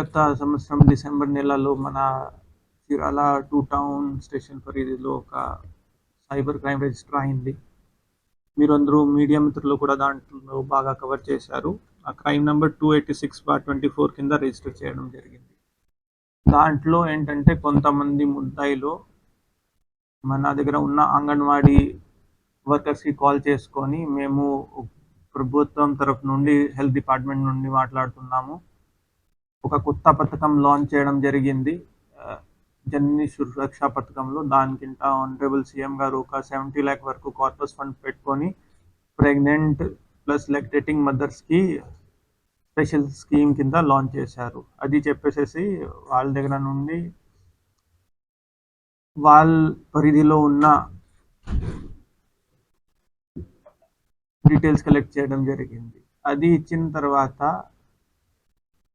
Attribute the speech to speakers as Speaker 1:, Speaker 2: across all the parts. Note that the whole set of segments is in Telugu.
Speaker 1: గత సంవత్సరం డిసెంబర్ నెలలో మన చీరాల టూ టౌన్ స్టేషన్ పరిధిలో ఒక సైబర్ క్రైమ్ రిజిస్టర్ అయింది. మీరు అందరూ మీడియా మిత్రులు కూడా దాంట్లో బాగా కవర్ చేశారు. ఆ crime number two eighty six bar twenty four కింద రిజిస్టర్ చేయడం జరిగింది. దాంట్లో ఏంటంటే కొంతమంది ముద్దాయిలో మన దగ్గర ఉన్న అంగన్వాడీ వర్కర్స్కి కాల్ చేసుకొని మేము ప్రభుత్వం తరఫు నుండి హెల్త్ డిపార్ట్మెంట్ నుండి మాట్లాడుతున్నాము. ఒక కొత్త పథకం లాంచ్ చేయడం జరిగింది. ఆ, జనని సురక్ష పథకంలో దానికింట ఆనరబుల్ సీఎం గారు ఒక సెవెంటీ ల్యాక్ వరకు కార్పస్ ఫండ్ పెట్టుకొని ప్రెగ్నెంట్ ప్లస్ లెక్టేటింగ్ మదర్స్కి స్పెషల్ స్కీమ్ కింద లాంచ్ చేశారు. అది చెప్పేసేసి వాళ్ళ దగ్గర నుండి వాళ్ళ పరిధిలో ఉన్న డీటెయిల్స్ కలెక్ట్ చేయడం జరిగింది. అది ఇచ్చిన తర్వాత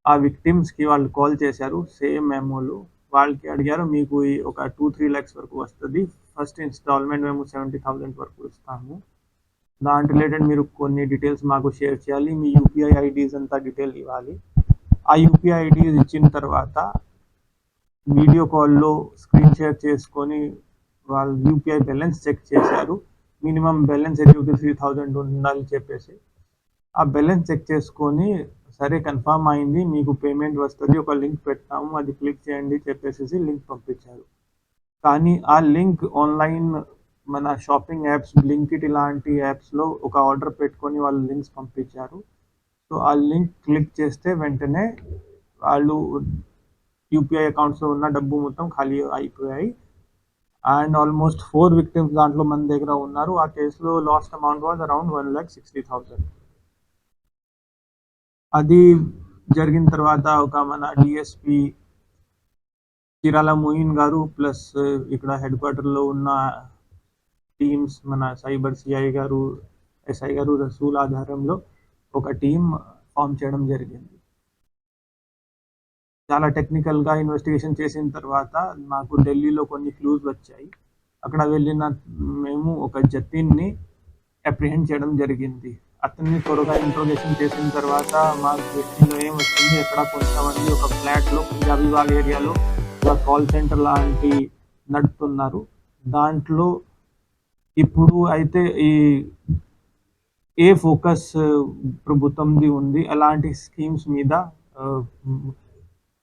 Speaker 1: ఆ విక్టిమ్స్కి వాళ్ళు కాల్ చేశారు. సేమ్ మెమోలు. వాళ్ళకి అడిగారు మీకు ఒక టూ త్రీ ల్యాక్స్ వరకు వస్తుంది. ఫస్ట్ ఇన్స్టాల్మెంట్ మేము సెవెంటీ థౌసండ్ వరకు ఇస్తాము. దాని రిలేటెడ్ మీరు కొన్ని డీటెయిల్స్ మాకు షేర్ చేయాలి. మీ యూపీఐ ఐడీస్ అంతా డీటెయిల్ ఇవ్వాలి. ఆ యూపీఐ ఐడీస్ ఇచ్చిన తర్వాత వీడియో కాల్లో స్క్రీన్ షేర్ చేసుకొని వాళ్ళు యూపీఐ బ్యాలెన్స్ చెక్ చేశారు. మినిమం బ్యాలెన్స్ అయితే ఒక త్రీ థౌజండ్ ఉండాలి చెప్పేసి. ఆ బ్యాలెన్స్ చెక్ చేసుకొని సరే కన్ఫర్మ్ అయింది. మీకు పేమెంట్ వస్తుంది. ఒక లింక్ పెట్టాము అది క్లిక్ చేయండి చెప్పేసి లింక్ పంపించారు. కానీ ఆ లింక్ ఆన్లైన్ మన షాపింగ్ యాప్స్ బ్లింకిట్ ఇలాంటి యాప్స్లో ఒక ఆర్డర్ పెట్టుకొని వాళ్ళు లింక్స్ పంపించారు. సో ఆ లింక్ క్లిక్ చేస్తే వెంటనే వాళ్ళు యూపీఐ అకౌంట్స్లో ఉన్న డబ్బు మొత్తం ఖాళీ అయిపోయాయి. అండ్ ఆల్మోస్ట్ ఫోర్ విక్టిమ్స్ దాంట్లో మన దగ్గర ఉన్నారు. ఆ కేసులో lost amount was around one lakh sixty thousand. అది జరిగిన తర్వాత ఒక మన డిఎస్పి చీరాల మోయిన్ గారు ప్లస్ ఇక్కడ హెడ్ క్వార్టర్లో ఉన్న టీమ్స్ మన సైబర్ సిఐ గారు ఎస్ఐ గారు రసూల్ ఆధారంలో ఒక టీం ఫామ్ చేయడం జరిగింది. చాలా టెక్నికల్గా ఇన్వెస్టిగేషన్ చేసిన తర్వాత మాకు ఢిల్లీలో కొన్ని క్లూస్ వచ్చాయి. అక్కడ వెళ్ళిన మేము ఒక జతీన్ని అప్రిహెండ్ చేయడం జరిగింది. అతన్ని త్వరగా ఇంట్రోగేషన్ చేసిన తర్వాత మా దృష్టిలో ఏం వచ్చింది ఎక్కడ కొంతమంది ఒక ఫ్లాట్లో పంజాబీ వాళ్ళ ఏరియాలో ఒక కాల్ సెంటర్ లాంటి నడుపుతున్నారు. దాంట్లో ఇప్పుడు అయితే ఈ ఏ ఫోకస్ ప్రభుత్వంది ఉంది అలాంటి స్కీమ్స్ మీద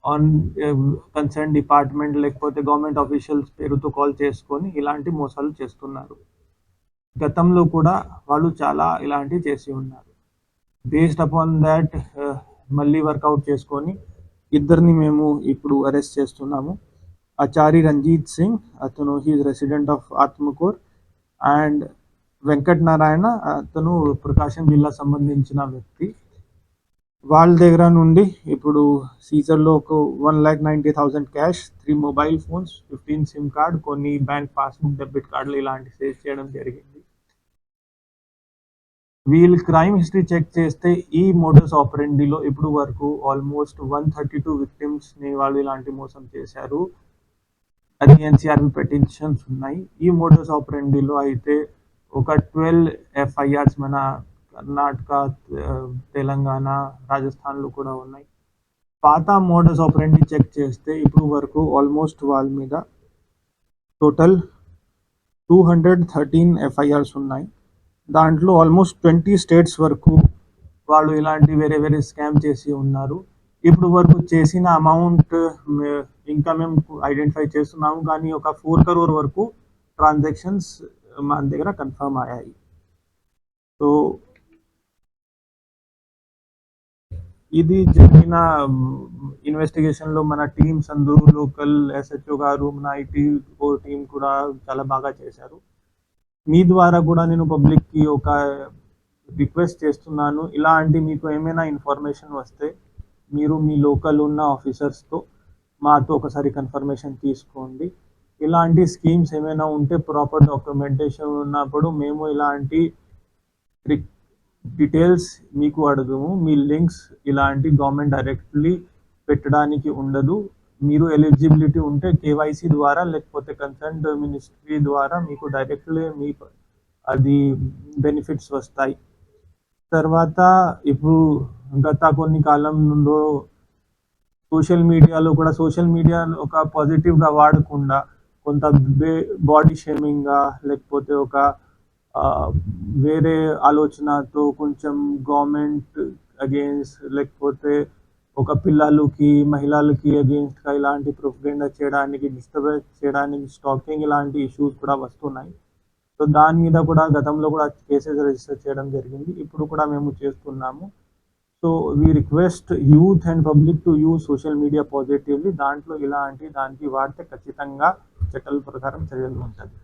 Speaker 1: ఆన్ కన్సర్న్ డిపార్ట్మెంట్ లేకపోతే గవర్నమెంట్ ఆఫీషియల్స్ పేరుతో కాల్ చేసుకొని ఇలాంటి మోసాలు చేస్తున్నారు. గతంలో కూడా వాళ్ళు చాలా ఇలాంటివి చేసి ఉన్నారు. బేస్డ్ అపాన్ దాట్ మళ్ళీ వర్కౌట్ చేసుకొని ఇద్దరిని మేము ఇప్పుడు అరెస్ట్ చేస్తున్నాము. ఆచారి రంజీత్ సింగ్ అతను he's resident of Atmakur and Venkat Narayana అతను ప్రకాశం జిల్లా సంబంధించిన వ్యక్తి. వాళ్ళ దగ్గర నుండి ఇప్పుడు సీజర్లో ఒక one lakh ninety thousand cash three mobile phones fifteen SIM card కొన్ని బ్యాంక్ పాస్బుక్ డెబిట్ కార్డులు ఇలాంటివి సేవ్ చేయడం జరిగింది. వీళ్ళు క్రైమ్ హిస్టరీ చెక్ చేస్తే ఈ మోడల్స్ ఆపరెండిలో ఇప్పుడు వరకు ఆల్మోస్ట్ వన్ థర్టీ టూ విక్టిమ్స్ని వాళ్ళు ఇలాంటి మోసం చేశారు. అది ఎన్సీఆర్బి పెటిషన్స్ ఉన్నాయి. ఈ మోడల్స్ ఆపరెండిలో అయితే ఒక ట్వెల్వ్ ఎఫ్ఐఆర్స్ మన కర్ణాటక తెలంగాణ రాజస్థాన్లో కూడా ఉన్నాయి. పాత మోడల్స్ ఆపరెండి చెక్ చేస్తే ఇప్పుడు వరకు ఆల్మోస్ట్ వాళ్ళ మీద total two hundred thirteen FIRs ఉన్నాయి. దాంట్లో ఆల్మోస్ట్ ట్వంటీ స్టేట్స్ వరకు వాళ్ళు ఇలాంటి వేరే వేరే స్కామ్ చేసి ఉన్నారు. ఇప్పుడు వరకు చేసిన అమౌంట్ ఇంకా మేము ఐడెంటిఫై చేస్తున్నాము. కానీ ఒక ఫోర్ కరోర్ వరకు ట్రాన్సాక్షన్స్ మన దగ్గర కన్ఫర్మ్ అయ్యాయి. సో ఇది జరిగిన ఇన్వెస్టిగేషన్లో మన టీమ్స్ అందరూ లోకల్ ఎస్హెచ్ఓ గారు మన ఐటీ టీం కూడా చాలా బాగా చేశారు. మీ ద్వారా కూడా నేను పబ్లిక్కి ఒక రిక్వెస్ట్ చేస్తున్నాను. ఇలాంటి మీకు ఏమైనా ఇన్ఫర్మేషన్ వస్తే మీరు మీ లోకల్ ఉన్న ఆఫీసర్స్తో మాతో ఒకసారి కన్ఫర్మేషన్ తీసుకోండి. ఇలాంటి స్కీమ్స్ ఏమైనా ఉంటే ప్రాపర్ డాక్యుమెంటేషన్ ఉన్నప్పుడు మేము ఇలాంటి డీటెయిల్స్ మీకు అడగము. మీ లింక్స్ ఇలాంటి గవర్నమెంట్ డైరెక్ట్లీ పెట్టడానికి ఉండదు. మీరు ఎలిజిబిలిటీ ఉంటే కేవైసీ ద్వారా లేకపోతే కన్సర్న్ మినిస్ట్రీ ద్వారా మీకు డైరెక్ట్లీ మీ అది బెనిఫిట్స్ వస్తాయి. తర్వాత ఇప్పుడు గత కొన్ని కాలం నుండి సోషల్ మీడియాలో కూడా సోషల్ మీడియా ఒక పాజిటివ్గా వాడకుండా కొంత బాడీ షేమింగ్గా లేకపోతే ఒక వేరే ఆలోచనతో కొంచెం గవర్నమెంట్ అగేన్స్ట్ లేకపోతే ఒక పిల్లలకి మహిళలకి అగేన్స్ట్గా ఇలాంటి ప్రొపగెండా చేయడానికి డిస్టర్బెన్స్ చేయడానికి స్టాకింగ్ ఇలాంటి ఇష్యూస్ కూడా వస్తున్నాయి. సో దాని మీద కూడా గతంలో కూడా కేసెస్ రిజిస్టర్ చేయడం జరిగింది. ఇప్పుడు కూడా మేము చేస్తున్నాము. So we request youth and public to use social media positively దాంట్లో ఇలాంటి దానికి వాడితే ఖచ్చితంగా చట్టాల ప్రకారం చర్యలు ఉంటుంది